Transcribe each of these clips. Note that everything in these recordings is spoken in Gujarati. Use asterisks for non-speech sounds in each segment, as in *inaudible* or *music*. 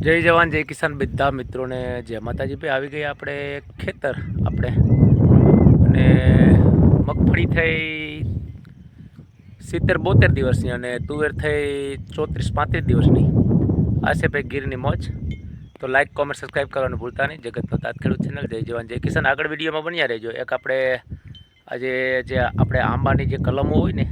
જય જવાન, જય કિસાન બધા મિત્રોને, જય માતાજી ભાઈ આવી ગયા આપણે ખેતર આપણે. અને મગફળી થઈ સિત્તેર બોતેર દિવસની અને તુવેર થઈ ચોત્રીસ પાંત્રીસ દિવસની. આ છે ભાઈ ગીરની મોજ. તો લાઈક કોમેન્ટ સબસ્ક્રાઈબ કરવાનું ભૂલતા નહીં. જગતનો તાત ખેડૂત ચેનલ જય જવાન, જય કિસાન. આગળ વિડીયોમાં બન્યા રહેજો. એક આપણે આજે જે આપણે આંબાની જે કલમો હોય ને,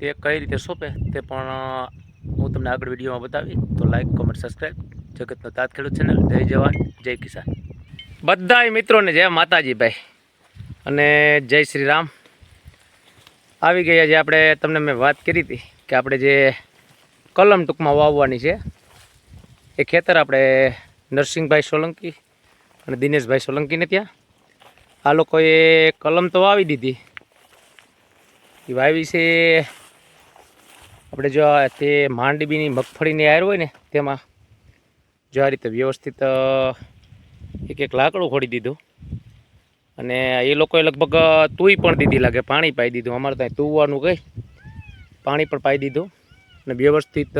તે કઈ રીતે સોંપે તે પણ હું તમને આગળ વિડીયોમાં બતાવી તો લાઇક કોમેન્ટ સબસ્ક્રાઈબ જગતનો તાત ખેડૂત ચેનલ જય જવાન, જય કિસાન. બધાય મિત્રોને જય માતાજી ભાઈ અને જય શ્રી રામ આવી ગયા જે આપણે, તમને મેં વાત કરી હતી કે આપણે જે કલમ ટૂંકમાં વાવવાની છે, એ ખેતર આપણે નરસિંહભાઈ સોલંકી અને દિનેશભાઈ સોલંકીને ત્યાં. આ લોકોએ કલમ તો વાવી દીધી. એ વાવી છે આપણે જો તે માંડવીની મગફળીની આયર હોય ને, તેમાં જો આ રીતે વ્યવસ્થિત એક એક લાકડું ખોડી દીધું. અને એ લોકોએ લગભગ તુંય પણ દીધી લાગે, પાણી પાઈ દીધું. અમારે ત્યાં તુવાનું કંઈ પાણી પણ પાઈ દીધું. અને વ્યવસ્થિત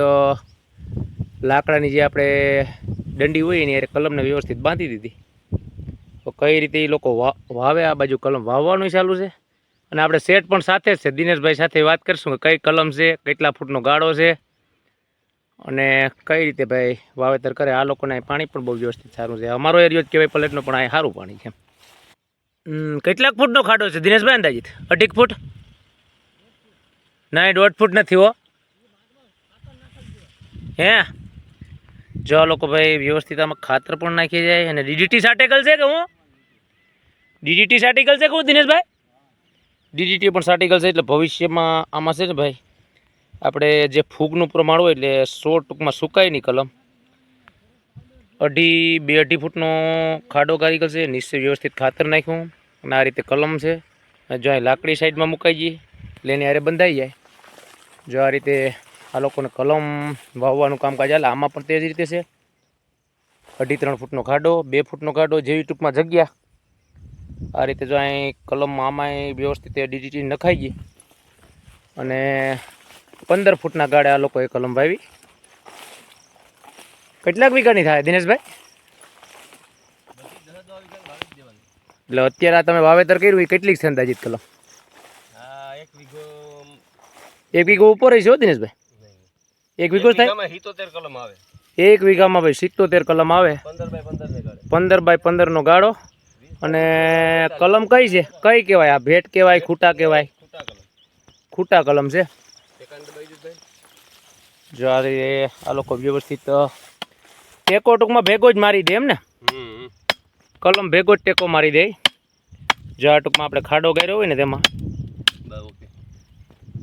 લાકડાની જે આપણે દંડી હોય એની અરે કલમને વ્યવસ્થિત બાંધી દીધી. તો કઈ રીતે એ લોકો વાવે આ બાજુ કલમ? વાવવાનું ચાલુ છે? અને આપણે સેટ પણ સાથે છે. દિનેશભાઈ સાથે વાત કરીશું કે કઈ કલમ છે, કેટલા ફૂટનો ગાળો છે અને કઈ રીતે ભાઈ વાવેતર કરે. આ લોકોને પાણી પણ બહુ વ્યવસ્થિત સારું છે. અમારો એરિયો જ કહેવાય પલેટનો, પણ અહીં સારું પાણી છે. કેટલાક ફૂટનો ખાડો છે? દિનેશભાઈ, અંદાજિત? અઢીક ફૂટ? નહીં દોઢ ફૂટ નથી હો. હે? જો આ લોકો ભાઈ વ્યવસ્થિત આમાં ખાતર પણ નાખી જાય અને ડીડીટી સાર્ટિકલ છે કે હું? ડીડીટી સાર્ટિકલ છે કે હું, દિનેશભાઈ? ડીડીટી પણ સાર્ટિકલ છે, એટલે ભવિષ્યમાં આમાં છે ને ભાઈ, આપણે જે ફૂગનું પ્રમાણ હોય એટલે સો ટૂંકમાં સુકાય નહીં કલમ. અઢી, બે અઢી ફૂટનો ખાડો કારીગર છે, નીચે વ્યવસ્થિત ખાતર નાખ્યું અને આ રીતે કલમ છે. જો અહીં લાકડી સાઈડમાં મુકાઈ જઈએ એટલે એની આરે બંધાઈ જાય. જો આ રીતે આ લોકોને કલમ વાવવાનું કામકાજ હાલે, આમાં પણ તે જ રીતે છે. અઢી, ત્રણ ફૂટનો ખાડો, બે ફૂટનો ખાડો જેવી ટૂંકમાં જગ્યા આ રીતે જો અહીં કલમમાં આમાં વ્યવસ્થિત ડીડીટી નખાઈ ગઈ. અને પંદર ફૂટના ગાળે આ લોકોએ કલમ વાવી. કેટલાક વીઘાની થાય દિનેશભાઈ? એટલે અત્યારે આ તમે વાવેતર કર્યું એ કેટલીક છે અંદાજિત કલમ? એક વીઘો ઉપર છે દિનેશભાઈ? એક વીઘો થાય? કલમ આવે. એક વીઘામાં ભાઈ સિત્તોતેર કલમ આવે. પંદર બાય પંદર નો ગાળે. અને કલમ કઈ છે? કઈ કહેવાય? આ ભેટ કહેવાય, ખૂટા કહેવાય? ખૂટા કલમ છે. જ્યારે આ લોકો વ્યવસ્થિત ટેકો ટૂંકમાં ભેગો જ મારી દે એમ ને? કલમ ભેગો જ ટેકો મારી દે. જો ટૂંકમાં આપણે ખાડો ગાર્યો હોય ને તેમાં,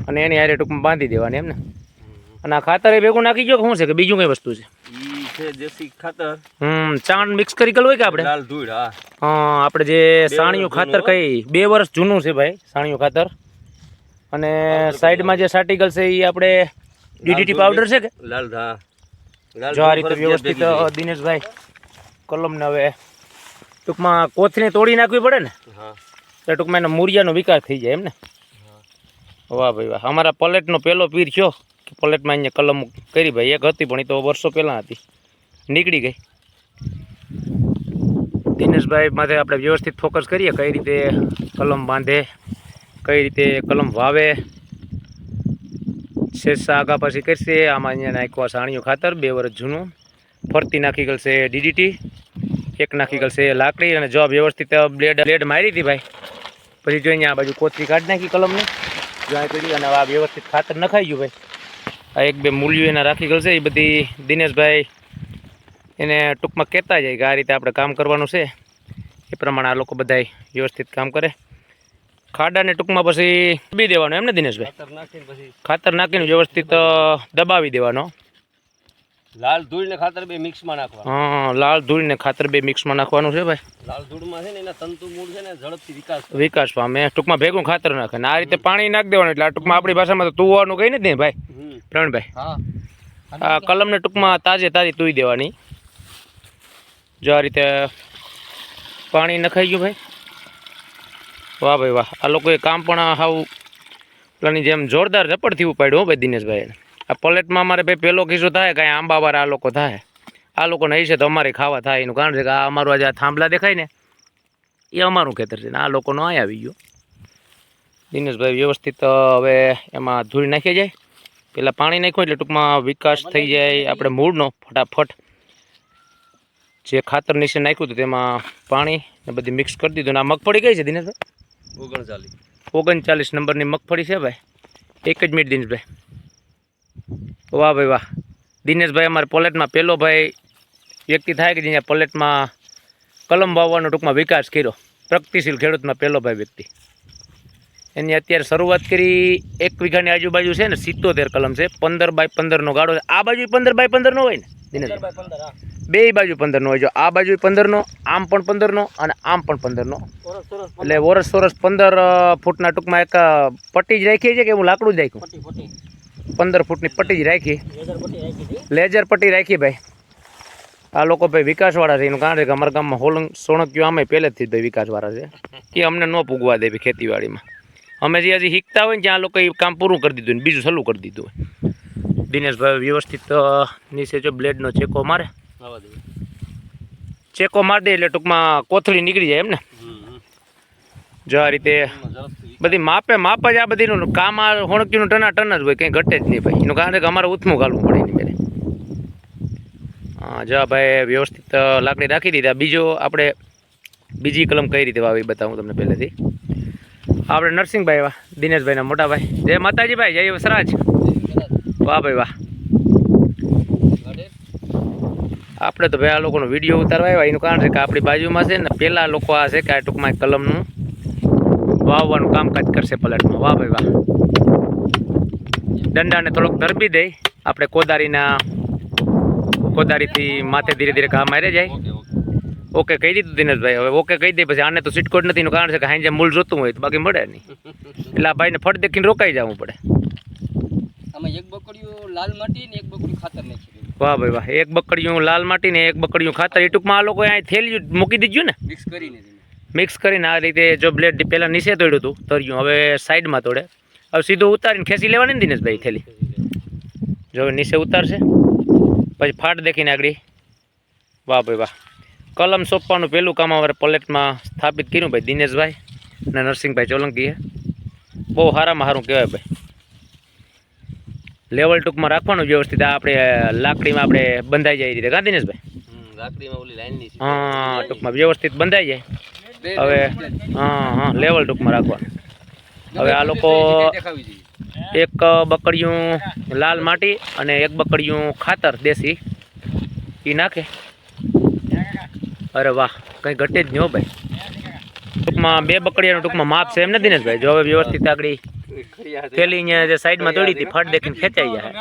અને એની હારે ટૂંકમાં બાંધી દેવાની એમ ને? અને આ ખાતર ભેગું નાખી ગયો કે શું છે કે બીજું કઈ વસ્તુ છે? છે દેશી ખાતર. હમ ચાણ મિક્સ કરી ગયેલું હોય કે આપણે? લાલ ધૂળ હા. હા આપણે જે સાણિયું ખાતર કઈ બે વર્ષ જૂનું છે ભાઈ સાણિયું ખાતર. અને સાઈડમાં જે સાર્ટિકલ છે એ આપણે ડીડીટી પાવડર છે કે? લાલ હા. જો આ રીતે વ્યવસ્થિત. દિનેશભાઈ કલમને હવે ટૂંકમાં કોથને તોડી નાખવી પડે ને હા. એટલે ટૂંકમાં એનો મૂળિયાનો વિકાસ થઈ જાય એમ ને. વાહ ભાઈ વાહ. અમારા પલેટનો પહેલો પીર થયો પલેટમાં અહીંયા કલમ કરી ભાઈ એક હતી પણ એ તો વર્ષો પહેલાં હતી. નીકળી ગઈ. દિનેશભાઈ માથે આપણે વ્યવસ્થિત ફોકસ કરીએ કઈ રીતે કલમ બાંધે, કઈ રીતે કલમ વાવે. શેષા આગા પાછી કરશે, આમાં અહીંયા નાખવા સાણિયું ખાતર, બે વર્ષ જૂનું. ફરતી નાખી ગયેલ ડીડીટી એક નાખી ગયેલ છે લાકડી અને જો વ્યવસ્થિત બ્લેડ બ્લેડ મારી હતી ભાઈ, પછી જો અહીંયા આ બાજુ કોથળી કાઢી નાખી કલમને. જોઈ કરી અને આ વ્યવસ્થિત ખાતર નખાઈ ગયું ભાઈ. આ એક બે મૂલ્યો એના રાખી ગયેલ છે એ બધી દિનેશભાઈ એને ટૂંકમાં કહેતા જાય કે આ રીતે આપણે કામ કરવાનું છે. એ પ્રમાણે આ લોકો બધાય વ્યવસ્થિત કામ કરે. ખાડાને ટૂંકમાં પછી દબી દેવાનું એમ ને દિનેશભાઈ? ખાતર નાખીને ખાતર નાખીને વ્યવસ્થિત દબાવી દેવાનો. લાલ ધૂળ ને ખાતર બે મિક્સમાં નાખવા હા લાલ ધૂળ ને ખાતર બે મિક્સમાં નાખવાનું છે ભાઈ. લાલ ધૂળમાં છે ને એના તંતુ મૂળ છે ને ઝડપથી વિકાસ વિકાસ પામે. ટૂંકમાં ભેગું ખાતર નાખે ને આ રીતે પાણી નાખી દેવાનું એટલે આ ટૂંકમાં આપણી ભાષામાં તો તુવાનું કઈ નથી ભાઈ? પ્રવીણભાઈ? હા. કલમને ટૂંકમાં તાજે તાજી તુઈ દેવાની. જો આ રીતે પાણી નખાઈ ગયું ભાઈ. વાહ ભાઈ વાહ. આ લોકોએ કામ પણ હાવ પેલાની જેમ જોરદાર ઝપડથી ઉપાડ્યું હો ભાઈ દિનેશભાઈ આ પલેટમાં અમારે ભાઈ પહેલો કિસ્સો થાય, કાંઈ આંબાવાળા આ લોકો થાય. આ લોકોને છે તો અમારે ખાવા થાય. એનું કારણ છે કે આ અમારું આજે આ થાંભલા દેખાય ને, એ અમારું ખેતર છે ને આ લોકોનો અહીં આવી ગયો. દિનેશભાઈ વ્યવસ્થિત હવે એમાં ધૂળ નાખી જાય. પેલા પાણી નાખ્યું એટલે ટૂંકમાં વિકાસ થઈ જાય, આપણે મૂળનો ફટાફટ જે ખાતર નીચે નાખ્યું હતું તેમાં પાણી ને બધી મિક્સ કરી દીધું ને આ મગફળી કઈ છે દિનેશભાઈ ઓગણચાલીસ. ઓગણચાલીસ નંબરની મગફળી છે ભાઈ. એક જ મિનિટ દિનેશભાઈ. વાહ ભાઈ વાહ. દિનેશભાઈ અમારે પોલેટમાં પહેલો ભાઈ વ્યક્તિ થાય કે જેને પોલેટમાં કલમ વાવવાનો ટૂંકમાં વિકાસ કર્યો. પ્રગતિશીલ ખેડૂતમાં પહેલો ભાઈ વ્યક્તિ. એની અત્યારે શરૂઆત કરી એક વીઘાની આજુબાજુ છે ને સિત્તોતેર કલમ છે. પંદર બાય પંદરનો ગાળો છે. આ બાજુ પંદર બાય પંદરનો હોય ને? દિનેશભાઈ. બે બાજુ પંદરનો હોય જો. આ બાજુ પંદરનો આમ પણ પંદરનો અને આમ પણ પંદરનો. એટલે વરસ વરસ પંદર ફૂટના ટૂંકમાં એક પટ્ટી જ રાખી છે કે હું લાકડું જ રાખ્યું? પંદર ફૂટની પટ્ટી જ રાખી લેજર પટ્ટી રાખી ભાઈ. આ લોકો ભાઈ વિકાસવાળા છે એનું કારણ છે કે અમારા ગામમાં હોલંગ સોણકીઓ આમે પહેલેથી જ ભાઈ વિકાસવાળા છે. એ અમને ન પૂગવા દે ભાઈ ખેતીવાડીમાં. અમે જે હજી શીખતા હોય ને ત્યાં આ લોકો એ કામ પૂરું કરી દીધું ને બીજું સલું કરી દીધું હોય. દિનેશભાઈ વ્યવસ્થિત નીચે જો બ્લેડનો ચેકો મારે. ચેકો મારી દે એટલે ટૂંકમાં કોથળી નીકળી જાય એમ ને. જો આ રીતે બધી માપે માપ જ આ બધીનું કામ આ હોણકીનું ટના ટન જ હોય કંઈ ઘટે જ નહીં ભાઈ. એનું કારણ કે અમારે ઉથમું ગાલવું પડે એની મેરે હા જો ભાઈ વ્યવસ્થિત લાકડી રાખી દીધા. બીજો આપણે બીજી કલમ કઈ રીતે વાવી બતાવું તમને પહેલેથી. આપણે નરસિંહભાઈ વાહ દિનેશભાઈના મોટા ભાઈ. જય માતાજીભાઈ જય વસરાજ વાહ ભાઈ વાહ. આપણે તો ભાઈ આ લોકોનો વીડિયો ઉતારવા આવ્યા. એનું કારણ છે કે આપણી બાજુમાં છે ને પહેલાં લોકો આ છે કે આ ટૂંકમાં કલમનું વાવવાનું કામકાજ કરશે પલટમાં. વાહ ભાઈ વાહ. દંડાને થોડોક ધરબી દઈ આપણે કોદારીના કોદારીથી માથે ધીરે ધીરે ઘા મારે જાય. ઓકે કહી દીધું દિનેશભાઈ. હવે ઓકે કહી દે પછી આને તો સીટકોટ નથી. એનું કારણ છે કે હાંજે મૂળ જોતું હોય તો બાકી મળે નહીં. એટલે આ ભાઈને ફટ દેખીને રોકાઈ જવું પડે. આમાં એક બકડીયું લાલ માટી ને એક બકડીયું ખાતર નાખી વાહ ભાઈ વાહ. એક બકડીયું લાલ માટી ને એક બકડીયું ખાતર. એ ટૂંકમાં આ લોકો અહીં થેલ્યું મૂકી દીધું ને? મિક્સ કરીને મિક્સ કરીને આ રીતે જો બ્લેડ પહેલાં નીચે તોડ્યું હતું તર્યું હવે સાઈડમાં તોડે. હવે સીધું ઉતારીને ખેંચી લેવાની ને દિનેશભાઈ થેલી. જો હવે નીચે ઉતારશે. પછી ફાટ દેખીને આગળ. વાહ ભાઈ વાહ. કલમ સોંપવાનું પહેલું કામ અમારે પલેટમાં સ્થાપિત કર્યું ભાઈ દિનેશભાઈ અને નરસિંહભાઈ ચોલંકીએ. બહુ સારામાં સારું કહેવાય ભાઈ. લેવલ ટૂંકમાં રાખવાનું વ્યવસ્થિત આ આપણે લાકડીમાં આપણે બંધાઈ જાય રીતે. કા દિનેશભાઈ લાકડીમાં ઓલી લાઈનની હા ટૂંકમાં વ્યવસ્થિત બંધાઈ જાય. હવે હા હા લેવલ ટૂંકમાં રાખવાનું. હવે આ લોકો- એક બકડિયું લાલ માટી અને એક બકડિયું ખાતર દેશી. એ નાખે. અરે વાહ કંઈ ઘટે જ નહીં હો ભાઈ. ટૂંકમાં બે બકડિયાનું ટૂંકમાં માપ છે એમ નથી ને ભાઈ? જો હવે વ્યવસ્થિત આગળ થેલી અહીંયા જે સાઈડમાં તોડી હતી ફટ દેખીને ખેંચાઈ જાય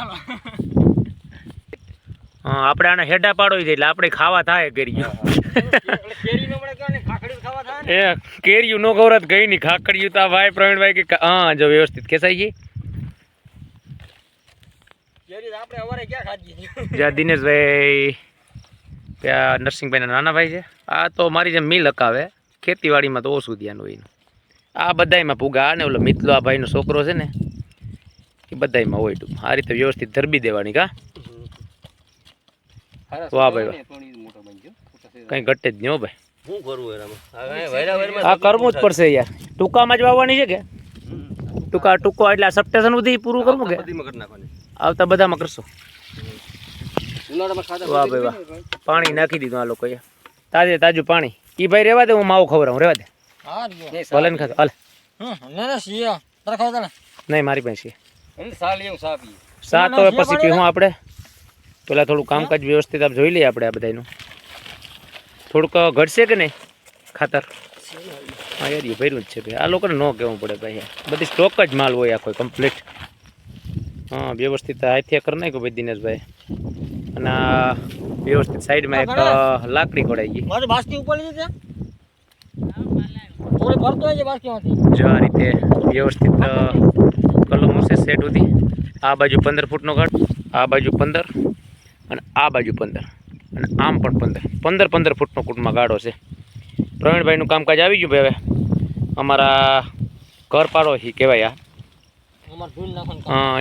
હા આપણે આને હેડા પાડો એટલે આપણે ખાવા થાય કેરીઓ. એ કેરીયું નો ગૌરત ગઈ નહીં ખાખડિયું તો ભાઈ પ્રવીણભાઈ કે હા જો વ્યવસ્થિત ખેંચાઈ ગઈ. જ્યાં દિનેશભાઈ ત્યાં નરસિંહભાઈના નાના ભાઈ છે. આ તો મારી જેમ મિલ હકાવે ખેતીવાડીમાં તો ઓછું ધ્યાન હોય એનું. આ બધાયમાં પૂગા આ ને ઓલો મિતલો આ ભાઈનો છોકરો છે ને એ બધાયમાં હોય ટૂંક આ રીતે વ્યવસ્થિત ધરબી દેવાની કા? વાહ ભાઈ વાહ. કંઈ ઘટે જ નહીં હો ભાઈ. શું કરવું એનામાં? આ કરવું જ પડશે યાર. ટૂંકામાં જ વાવવાની છે કે? ટૂંકા ટૂંકો એટલે આ સપ્ટેશન સુધી પૂરું કરવું કે? બધીમાં કરી નાખવાની. આવતા બધામાં કરશો. વાહ ભાઈ વાહ. પાણી નાખી દીધું આ લોકોએ. તાજે તાજું પાણી. ઈ ભાઈ રેવા દે હું માવો ખવડાવું રેવા દે. ભલે ખાતો હાલ. નહીં મારી પાસે સાત પછી પીવું આપણે. પેલા થોડું કામકાજ વ્યવસ્થિત આપ જોઈ લઈએ આપણે આ બધાનું થોડુંક ઘટશે કે નહીં? ખાતર? હા યાર એ ભર્યું જ છે ભાઈ. આ લોકોને ન કહેવું પડે ભાઈ બધી સ્ટોક જ માલ હોય આખો કમ્પ્લીટ હા વ્યવસ્થિત હાથે કરી નાખ્યો ભાઈ દિનેશભાઈ અને આ વ્યવસ્થિત સાઈડમાં એક લાકડી ખોડાઈ ગઈ. મારે બાસ્કી ઉપર લીધી છે થોડી ભરતો હોય છે બાસ્કીમાંથી જો આ રીતે વ્યવસ્થિત કલમો છે સેટ સુધી. આ બાજુ પંદર ફૂટનો ગાઢ આ બાજુ પંદર અને આ બાજુ પંદર. અને આમ પણ પંદર. પંદર પંદર ફૂટનો કુટમાં ગાળો છે. પ્રવીણભાઈનું કામકાજ આવી ગયું ભાઈ હવે. અમારા ઘર પાડો હી કહેવાય આ.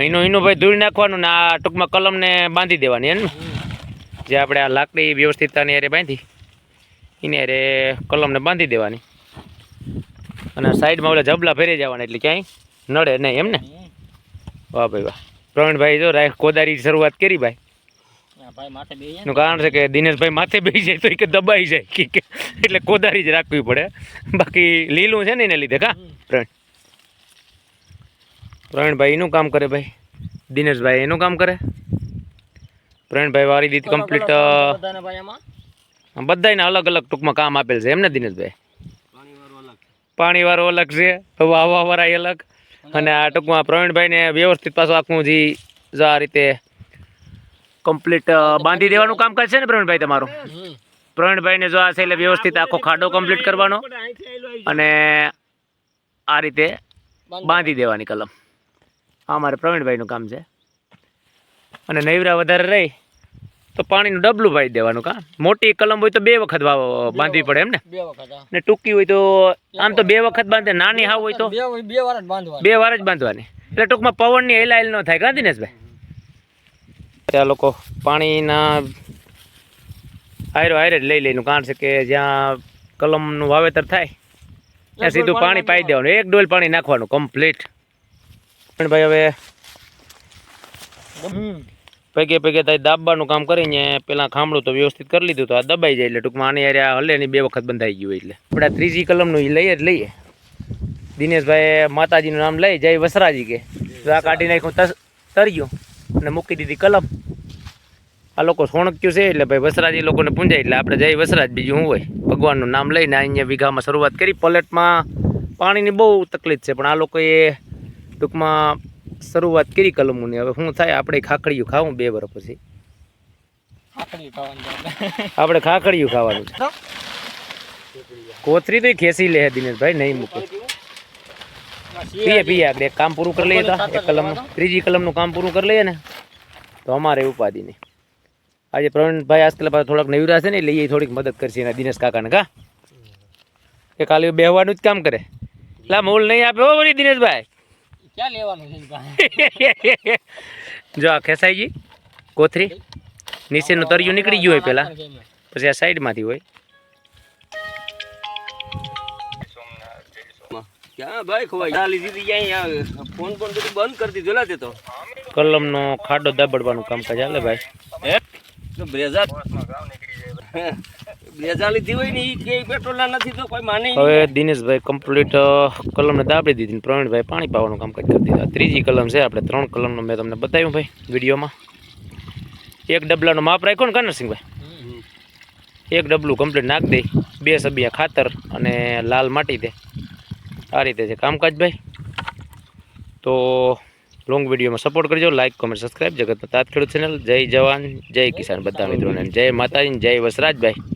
એનો એનું એનું ભાઈ ધૂળ નાખવાનું ને આ ટૂંકમાં કલમને બાંધી દેવાની એમ જે આપણે આ લાકડી વ્યવસ્થિતતાની હારે બાંધી એની હારે કલમને બાંધી દેવાની. અને સાઈડમાં ઓલા જબલા ફેરી જવાના એટલે ક્યાંય નડે નહીં એમ ને? વાહ ભાઈ વાહ. પ્રવીણભાઈ જો રાખ કોદારી શરૂઆત કરી ભાઈ. એનું કારણ છે કે દિનેશભાઈ માથે બેસી જાય તો એ કે દબાઈ જાય. કે એટલે કોદારી જ રાખવી પડે. બાકી લીલું છે ને એને લીધે કા? પ્રવીણ. પ્રવીણભાઈ એનું કામ કરે ભાઈ. દિનેશભાઈ એનું કામ કરે. પ્રવીણભાઈ વાળી દીધી કમ્પ્લીટ બધાને અલગ અલગ ટૂંકમાં કામ આપેલ છે. એમને દિનેશભાઈ? પાણીવાળું અલગ છે, વાવા વાળા અલગ. અને આ ટૂંકમાં પ્રવીણભાઈને વ્યવસ્થિત પાછું આખું જે આ રીતે કમ્પ્લીટ બાંધી દેવાનું કામકાજ છે ને પ્રવીણભાઈ તમારું. પ્રવીણભાઈને જો આ છે એટલે વ્યવસ્થિત આખો ખાડો કમ્પ્લીટ કરવાનો અને આ રીતે બાંધી દેવાની કલમ. આ મારે પ્રવીણભાઈનું કામ છે. અને નૈવરા વધારે રહી. તો પાણીનું ડબલું પાઈ દેવાનું કા? મોટી કલમ હોય તો બે વખત વાવ- બાંધવી પડે એમ ને? બે વખત ને ટૂંકી હોય તો આમ તો બે વખત બાંધે નાની હાવ હોય તો? બે બે વાર જ બાંધવાનું. બે વાર જ બાંધવાની. એટલે ટૂંકમાં પવનની હેલાયેલ ન થાય કા દિનેશભાઈ? ત્યાં લોકો પાણીના આયરો આયરે જ લઈ લઈનું કારણ છે કે જ્યાં કલમનું વાવેતર થાય ત્યાં સીધું પાણી પાઈ દેવાનું. એક ડોલ પાણી નાખવાનું કમ્પ્લીટ. પણ ભાઈ હવે પૈકે પૈકે થાય દાબવાનું કામ કરીને પેલા ખામડું તો વ્યવસ્થિત કરી લીધું તો આ દબાઈ જાય એટલે ટૂંકમાં આની યાર હલે બે વખત બંધાઈ ગયું એટલે. આપણે ત્રીજી કલમનું એ લઈએ જ લઈએ. દિનેશભાઈ માતાજીનું નામ લઈ જય વસરાજી કે. આ કાઢી નાખ્યું તર્યું અને મૂકી દીધી કલમ. આ લોકો સોણક્યું છે એટલે ભાઈ વસરાજી લોકોને પૂંજાય એટલે આપણે જય વસરાજ બીજું શું હોય? ભગવાનનું નામ લઈને અહીંયા વીઘામાં શરૂઆત કરી. પલેટમાં પાણીની બહુ તકલીફ છે, પણ આ લોકોએ ટૂંકમાં શરૂઆત કરી કલમોની. હવે શું થાય આપણે ખાખડીયું ખાવું બે વર્ષ પછી. આપણે. ખાખડીયું ખાવાનું છે. કોથરી તો ખેંચી લે દિનેશભાઈ નહીં મૂકે. પીએ. પીએ આપણે કામ પૂરું કરી લઈએ તો. એક કલમ ત્રીજી કલમનું કામ પૂરું કરી લઈએ ને. તો અમારે ઉપાધિ નહીં. આજે પ્રવીણભાઈ આજકાલ પાછા થોડાક નવીરા છે ને એટલે એ થોડીક મદદ કરશે એના દિનેશ કાકાને કા? એ ખાલી બેહવાનું જ કામ કરે. લા મૂળ નહીં આપે હો વળી દિનેશભાઈ. ક્યાં લેવાનું છે *laughs* જો આ ખેસાઈજી ગઈ કોથરી નીચેનું તરિયું નીકળી ગયું હોય પેલા. પછી આ સાઈડમાંથી હોય. ક્યાં ભાઈ ખવાય ચાલી દીધી અહીંયા. ફોન ફોન બધું બંધ કરી દીધું. લા તે તો. કલમનો ખાડો દાબડવાનું કામકાજ હાલે ભાઈ. હવે દિનેશભાઈ કમ્પ્લીટ કલમને દાબી દીધી પ્રવીણભાઈ પાણી પાવાનું કામકાજ કરી દીધા. ત્રીજી કલમ છે આપણે ત્રણ કલમનું મેં તમને બતાવ્યું ભાઈ વિડીયોમાં. એક ડબલાનો માપ રાખ્યો ને કનરસિંહભાઈ એક ડબલું કમ્પ્લીટ નાખ દે બે સબિયા ખાતર અને લાલ માટી દે. આ રીતે છે કામકાજ ભાઈ. તો લોંગ વિડીયોમાં સપોર્ટ કરજો. લાઇક કોમેન્ટ સબસ્ક્રાઈબ જગતના તાત ખેડૂત ચેનલ જય જવાન, જય કિસાન. બધા મિત્રોને. જય માતાજી, જય વસરાજભાઈ.